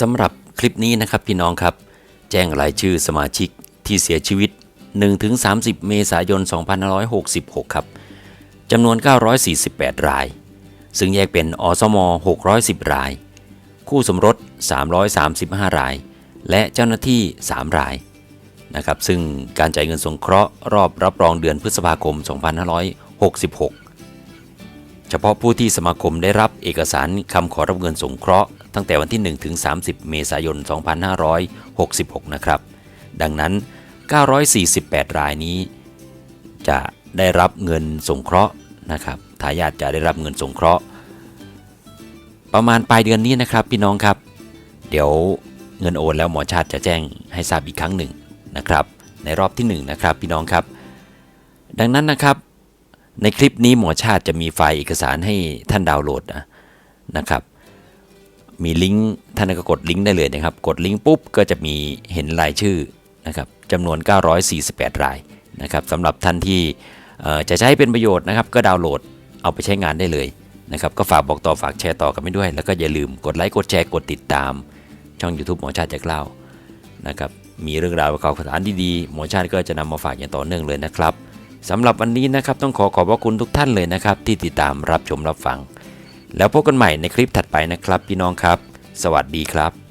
สำหรับคลิปนี้นะครับพี่น้องครับ แจ้งรายชื่อสมาชิกที่เสียชีวิต 1-30 เมษายน 2566 ครับจำนวน 948 ราย ซึ่งแยกเป็นอสม 610 ราย คู่สมรส 335 ราย และเจ้าหน้าที่ 3 รายนะครับซึ่งการจ่ายเงินสงเคราะห์รอบรับรองเดือนพฤษภาคม 2566 เฉพาะผู้ที่สมาคมได้รับเอกสารคำขอรับเงินสงเคราะห์ ตั้งแต่วันที่ 1 ถึง 30 เมษายน 2566 นะครับ ดังนั้น 948 รายนี้ จะได้รับเงินสงเคราะห์นะครับทายาทจะได้รับเงินสงเคราะห์ ประมาณปลายเดือนนี้นะครับพี่น้องครับ เดี๋ยวเงินโอนแล้วหมอชาติจะแจ้งให้ทราบอีกครั้งหนึ่งนะครับ ในรอบที่ 1 นะครับพี่น้องครับ ดังนั้นนะครับ ในคลิปนี้หมอชาติจะมีไฟล์เอกสารให้ท่านดาวน์โหลดนะนะครับ มีลิงก์ท่านก็กดลิงก์ได้เลยนะครับ กดลิงก์ปุ๊บก็จะมีเห็นรายชื่อนะครับจำนวน 948 รายนะครับสำหรับท่านที่จะใช้เป็นประโยชน์นะครับ ก็ดาวน์โหลดเอาไปใช้งานได้เลยนะครับ ก็ฝากบอกต่อฝากแชร์ต่อกันไปด้วย แล้วก็อย่าลืมกดไลค์กดแชร์กดติดตาม ช่อง YouTube หมอชาติจากเล่านะครับมีเรื่องราวข่าวสารดีๆหมอชาติก็จะนำมาฝากอย่างต่อเนื่องเลยนะครับสำหรับวันนี้นะครับต้องขอขอบพระคุณทุกท่านเลยนะครับ ที่ติดตามรับชมรับฟัง แล้วพบกันใหม่ในคลิปถัดไปนะครับพี่น้องครับ สวัสดีครับ